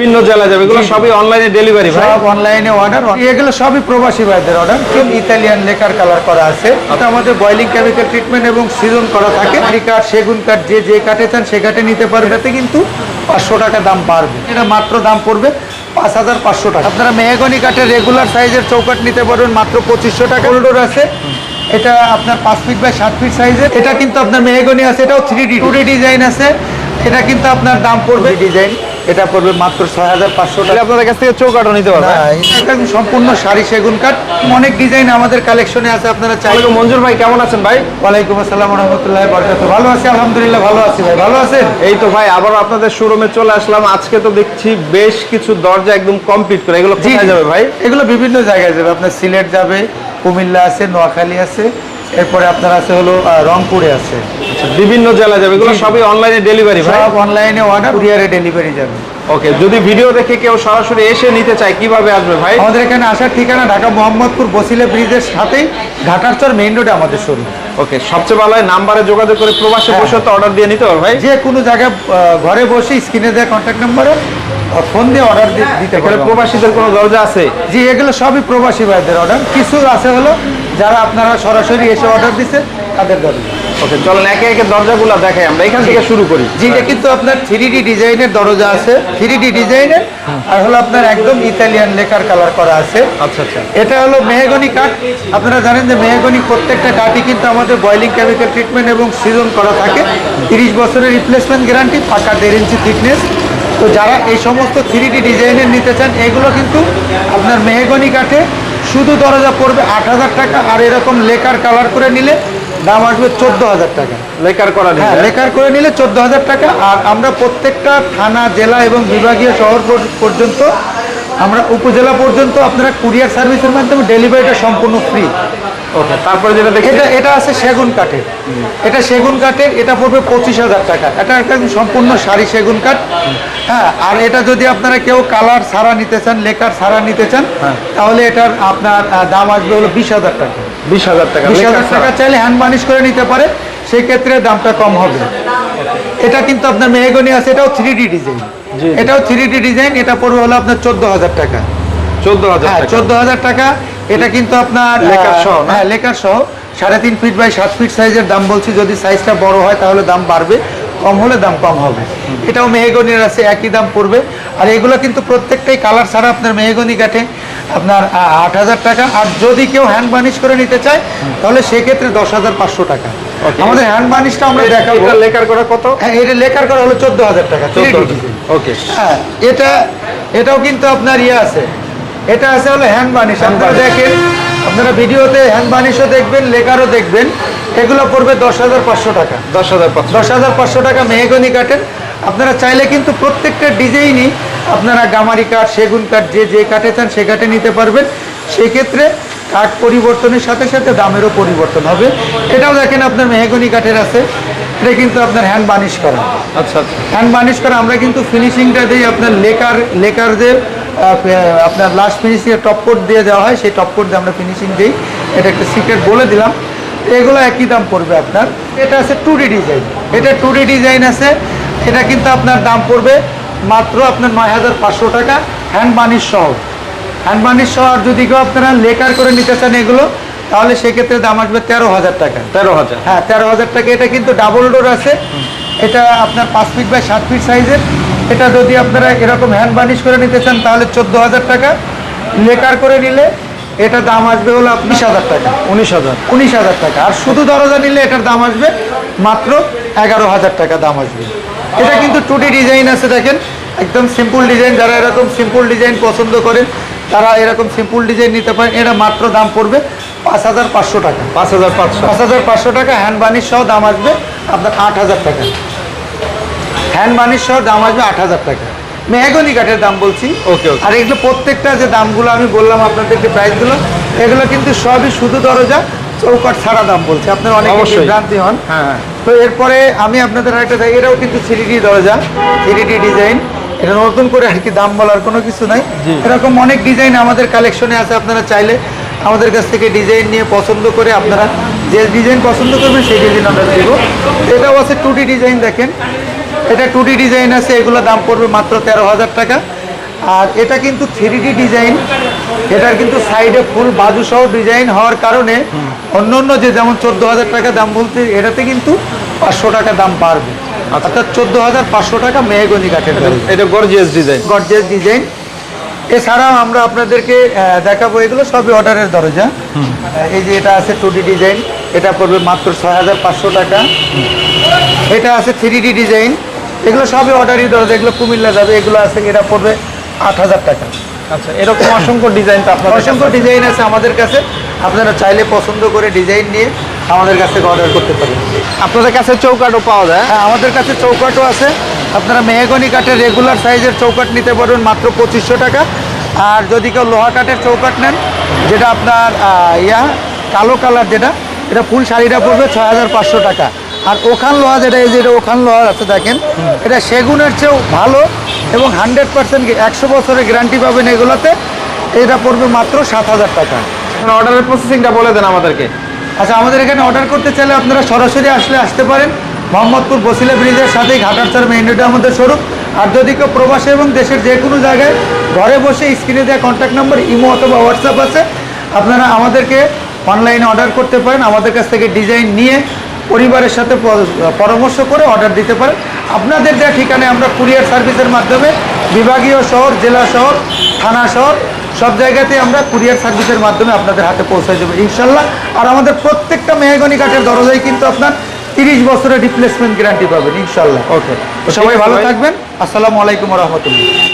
বিভিন্ন জেলা যাবে এগুলো সবই অনলাইনে ডেলিভারি ভাই? সব অনলাইনে অর্ডার এগুলো সবই প্রবাসী ভাইদের অর্ডার কেউ ইতালিয়ান লেকার কালার করা আছে। এটা আমাদের বয়লিং কেমিক্যাল ট্রিটমেন্ট এবং সিজন করা থাকে। আরি কাঠ সেগুন কাঠ যে যে কাঠে চান সে কাঠে নিতে পারবে। এটাতে কিন্তু পাঁচশো টাকা দাম বাড়বে। এটা মাত্র দাম পড়বে পাঁচ হাজার পাঁচশো টাকা। আপনারা মেহগনি কাঠের রেগুলার সাইজের চৌকাঠ নিতে পারবেন মাত্র পঁচিশশো টাকা। হোল্ডর আছে। এটা আপনার পাঁচ ফিট বাই সাত ফিট সাইজের এটা কিন্তু আপনার মেহগনি আছে এটাও three D two D design আছে। এটা কিন্তু আপনার দাম পড়বে। ডিজাইন এটা পড়বে মাত্র ছয় হাজার পাঁচশো টাকা। আপনাদের কাছ থেকে চৌকাঠও নিতে পারবেন সম্পূর্ণ শাড়ি সেগুন কাঠ অনেক ডিজাইন আমাদের কালেকশনে আছে আপনারা চাইলে মঞ্জুর ভাই কেমন আছেন ভাই? ওয়ালাইকুম আসসালাম রহমতুল্লাহ বরকাত ভালো আছি আলহামদুলিল্লাহ ভালো আছি ভাই। ভালো আছেন? এই তো ভাই আবার আপনাদের শোরুমে চলে আসলাম। আজকে তো দেখছি বেশ কিছু দরজা একদম কমপ্লিট করে। এগুলো কোথায় যাবে ভাই? এগুলো বিভিন্ন জায়গায় যাবে। আপনার সিলেট যাবে কুমিল্লা আছে নোয়াখালী আছে। এরপরে আপনার আছে হলো রংপুরে আছে। আচ্ছা, বিভিন্ন জেলা যাবে এগুলো সবই অনলাইনে ডেলিভারি ভাই? সব অনলাইনে অর্ডার কুরিয়ারে ডেলিভারি যাবে। ওকে যদি ভিডিও দেখে কেউ সরাসরি এসে নিতে চায় কীভাবে আসবে ভাই? আমাদের এখানে আসার ঠিকানা ঢাকা মোহাম্মদপুর বসিলা ব্রিজের সাথেই ঢাকার চর মেইন রোডে আমাদের শোরুম ওকে সবচেয়ে ভালো হয় নাম্বারে যোগাযোগ করে প্রবাসে হ্যাঁ। বসে তো অর্ডার দিয়ে নিতে পারবে ভাই। যে কোনো জায়গায় ঘরে বসে স্ক্রিনে দেওয়া কন্ট্যাক্ট নাম্বারে ফোন দিয়ে অর্ডার দিতে পারবেন প্রবাসীদের কোনো দরজা আছে? জি এগুলো সবই প্রবাসী ভাইদের অর্ডার কিছু আছে হলো যারা আপনারা সরাসরি এসে অর্ডার দিচ্ছে তাদের দরজা। ওকে চলেন একে একে দরজাগুলো দেখাই আমরা। এখান থেকে শুরু করি। এটা কিন্তু আপনার থ্রি ডি ডিজাইনের দরজা আছে। থ্রি ডি ডিজাইনের আর হলো আপনার একদম ইতালিয়ান লেকার কালার করা আছে। আচ্ছা আচ্ছা। এটা হলো মেহগনি কাঠ। আপনারা জানেন যে মেহগনি প্রত্যেকটা কাঠই কিন্তু আমাদের বয়লিং কেমিক্যাল ট্রিটমেন্ট এবং সিজন করা থাকে। তিরিশ বছরের রিপ্লেসমেন্ট গ্যারান্টি পাকা দেড় ইঞ্চি থিকনেস তো যারা এই সমস্ত থ্রি ডি ডিজাইনের নিতে চান এগুলো কিন্তু আপনার মেহগনি কাঠে শুধু দরজা পড়বে আট হাজার টাকা আর এরকম লেকার কালার করে নিলে দাম আসবে চোদ্দ হাজার টাকা। লেকার করা হ্যাঁ লেকার করে নিলে চোদ্দ হাজার টাকা আর আমরা প্রত্যেকটা থানা জেলা এবং বিভাগীয় শহর পর- পর্যন্ত আমরা উপজেলা পর্যন্ত আপনারা কুরিয়ার সার্ভিসের মাধ্যমে ডেলিভারিটা সম্পূর্ণ ফ্রি ওকে তারপরে যেটা দেখি এটা এটা আছে সেগুন কাঠের। এটা সেগুন কাঠের এটা পড়বে পঁচিশ হাজার টাকা। এটা একটা সম্পূর্ণ শাড়ি সেগুন কাঠ। হ্যাঁ আর এটা যদি আপনারা কেউ কালার সারা নিতে চান লেকার সারা নিতে চান হ্যাঁ। তাহলে এটার আপনার দাম আসবে হলো বিশ হাজার টাকা। বিশ হাজার টাকা বিশ হাজার টাকা চাইলে হ্যান্ড মানিশ করে নিতে পারে সেই ক্ষেত্রে দামটা কম হবে। এটা কিন্তু আপনার মেহগনি আছে এটাও থ্রি ডি ডিজাইন এটাও থ্রি ডি ডিজাইন এটা পড়বে হলো আপনার চোদ্দ হাজার টাকা। চোদ্দ হাজার হ্যাঁ টাকা। চোদ্দ হাজার টাকা। এটা কিন্তু আপনার লেকার সহ হ্যাঁ লেকার সহ। সাড়ে তিন ফিট বাই সাত ফিট সাইজের দাম বলছি। যদি সাইজটা বড় হয় তাহলে দাম বাড়বে কম হলে দাম কম হবে। এটাও মেহগনির আছে একই দাম পড়বে। আর এগুলো কিন্তু প্রত্যেকটাই কালার ছাড়া আপনার মেহগনি কাঠে আপনার আট হাজার টাকা। আর যদি কেউ হ্যান্ড বার্নিশ করে নিতে চায় তাহলে সেক্ষেত্রে দশ হাজার পাঁচশো টাকা. আমাদের হ্যান্ড বার্নিশটা আমরা দেখাবো। এটা লেকার করা কত? হ্যাঁ এটা লেখার করা হলো চোদ্দ হাজার টাকা ওকে। হ্যাঁ এটা এটাও কিন্তু আপনার ইয়ে আছে। এটা আছে হলো হ্যান্ড বার্নিশ আপনারা দেখেন আপনারা ভিডিওতে হ্যান্ড বার্নিশও দেখবেন লেকারও দেখবেন। এগুলো পড়বে দশ হাজার পাঁচশো টাকা। দশ হাজার পাঁচশো। দশ হাজার পাঁচশো টাকা মেহগনি কাঠের। আপনারা চাইলে কিন্তু প্রত্যেকটা ডিজাইনই আপনারা গামারি কাঠ সেগুন কাঠ যে যে কাঠে চান সে কাঠে নিতে পারবেন। সেক্ষেত্রে কাঠ পরিবর্তনের সাথে সাথে দামেরও পরিবর্তন হবে। এটাও দেখেন আপনার মেহগনি কাঠের আছে। এটা কিন্তু আপনার হ্যান্ড বার্নিশ করা। আচ্ছা আচ্ছা। হ্যান্ড বার্নিশ করে আমরা কিন্তু ফিনিশিংটা দিই আপনার লেকার লেকার যে আহ, আপনার লাস্ট ফিনিশিং টপ কোট দিয়ে দেওয়া হয় সেই টপ কোট দিয়ে আমরা ফিনিশিং দিই। এটা একটা সিক্রেট বলে দিলাম। এগুলো একই দাম পড়বে আপনার। এটা আছে টু ডিজাইন এটা টু ডিজাইন আছে। এটা কিন্তু আপনার দাম পড়বে মাত্র আপনার নয় হাজার পাঁচশো টাকা হ্যান্ড বার্নিশ সহ। হ্যান্ড বার্নিশ সহ আর যদি কেউ আপনারা লেকার করে নিতে চান এগুলো তাহলে সেক্ষেত্রে দাম আসবে তেরো হাজার টাকা। তেরো হাজার। হ্যাঁ তেরো হাজার টাকা। এটা কিন্তু ডাবল ডোর আছে। এটা আপনার পাঁচ ফিট বাই সাত ফিট সাইজের এটা যদি আপনারা এরকম হ্যান্ড বার্নিশ করে নিতে চান তাহলে চোদ্দ হাজার টাকা। লেকার করে নিলে এটার দাম আসবে হলো উনিশ হাজার টাকা। উনিশ হাজার। উনিশ হাজার টাকা। আর শুধু দরজা নিলে এটার দাম আসবে মাত্র এগারো হাজার টাকা দাম আসবে। এটা কিন্তু টু ডিজাইন আছে দেখেন। একদম সিম্পল ডিজাইন যারা এরকম সিম্পল ডিজাইন পছন্দ করেন তারা এরকম সিম্পল ডিজাইন নিতে পারেন। এটা মাত্র দাম পড়বে পাঁচ হাজার পাঁচশো টাকা। পাঁচ হাজার পাঁচশো। পাঁচ হাজার পাঁচশো টাকা হ্যান্ড বার্নিশ সহ দাম আসবে আপনার আট হাজার টাকা। হ্যান্ড বার্নিশ সহ দাম আসবে আট হাজার টাকা। মেহগনি কাঠের দাম বলছি। ওকে. আর এগুলো প্রত্যেকটা যে দামগুলো আমি বললাম আপনাদেরকে প্রাইসগুলো এগুলো কিন্তু সবই শুধু দরজা চৌকাট ছাড়া দাম বলছে। আপনার অনেক অবশ্যই। ভ্রান্তি হন। হ্যাঁ হ্যাঁ। তো এরপরে আমি আপনাদের আরেকটা দেখাই এটাও কিন্তু থ্রি ডি দরজা থ্রি ডি ডিজাইন। এটা নতুন করে আর কি দাম বলার কোনো কিছু নাই। এরকম অনেক ডিজাইন আমাদের কালেকশনে আছে আপনারা চাইলে আমাদের কাছ থেকে ডিজাইন নিয়ে পছন্দ করে আপনারা যে ডিজাইন পছন্দ করবেন সেই ডিজাইন আমরা দেবো। এটাও আছে টু ডি ডিজাইন দেখেন। এটা টু ডিজাইন আছে এগুলো দাম পড়বে মাত্র তেরো হাজার টাকা। আর এটা কিন্তু থ্রি ডিজাইন এটার কিন্তু সাইডে ফুল বাজু সহ ডিজাইন হওয়ার কারণে অন্য অন্য যে যেমন চোদ্দ হাজার টাকা দাম বলতে এটাতে কিন্তু পাঁচশো টাকা দাম বাড়বে। অর্থাৎ চোদ্দ হাজার পাঁচশো টাকা মেহগনি কাঠের এটা গর্জিয়াস ডিজাইন গর্জিয়াস ডিজাইন এছাড়াও আমরা আপনাদেরকে দেখাবো এগুলো সবই অর্ডারের দরজা। এই যে এটা আছে টু ডি ডিজাইন এটা পড়বে মাত্র ছয় হাজার পাঁচশো টাকা। এটা আছে থ্রি ডি ডিজাইন এগুলো সবই অর্ডারই দরজা এগুলো কুমিল্লা যাবে এগুলো আছে এটা পড়বে আট হাজার টাকা। আচ্ছা এরকম অসংখ্য ডিজাইন তো আপনার অসংখ্য ডিজাইন আছে। আমাদের কাছে আপনারা চাইলে পছন্দ করে ডিজাইন নিয়ে আমাদের কাছ থেকে অর্ডার করতে পারেন। আপনাদের কাছে চৌকাটও পাওয়া যায়? হ্যাঁ আমাদের কাছে চৌকাটও আছে আপনারা মেহগনি কাঠের রেগুলার সাইজের চৌকাট নিতে পারবেন মাত্র পঁচিশশো টাকা। আর যদি কেউ লোহা কাঠের চৌকাট নেন যেটা আপনার ইয়া কালো কালার যেটা এটা ফুল শাড়িটা পড়বে ছয় হাজার পাঁচশো টাকা। আর ওখান লোহা যেটা এই যেটা ওখান লোহা আছে দেখেন এটা সেগুনের চেয়েও ভালো এবং হান্ড্রেড পার্সেন্ট একশো বছরের গ্যারান্টি পাবেন এগুলোতে। এটা পড়বে মাত্র সাত হাজার টাকা। অর্ডারের প্রসেসিংটা বলে দেন আমাদেরকে। আচ্ছা আমাদের এখানে অর্ডার করতে চাইলে আপনারা সরাসরি আসলে আসতে পারেন। মোহাম্মদপুর বসিলা ব্রিজের সাথেই ঘাটারচার মেইন রোডে আমাদের শোরুম আর যদি কেউ প্রবাসে এবং দেশের যে কোনো জায়গায় ঘরে বসে স্ক্রিনে দেওয়া কন্ট্যাক্ট নাম্বার ইমো অথবা হোয়াটসঅ্যাপ আছে, আপনারা আমাদেরকে অনলাইনে অর্ডার করতে পারেন। আমাদের কাছ থেকে ডিজাইন নিয়ে পরিবারের সাথে পরামর্শ করে অর্ডার দিতে পারেন। আপনাদের দেওয়া ঠিকানায় আমরা কুরিয়ার সার্ভিসের মাধ্যমে বিভাগীয় শহর, জেলা শহর, থানা শহর, সব জায়গাতে আমরা কুরিয়ার সার্ভিসের মাধ্যমে আপনাদের হাতে পৌঁছে দেবো, ইনশাল্লাহ। আর আমাদের প্রত্যেকটা মেহগনি কাঠের দরজাই কিন্তু আপনার তিরিশ বছরের রিপ্লেসমেন্ট গ্যারান্টি পাবেন ইনশাল্লাহ ওকে সবাই ভালো থাকবেন। আসসালামু আলাইকুম রহমতুল্লাহ।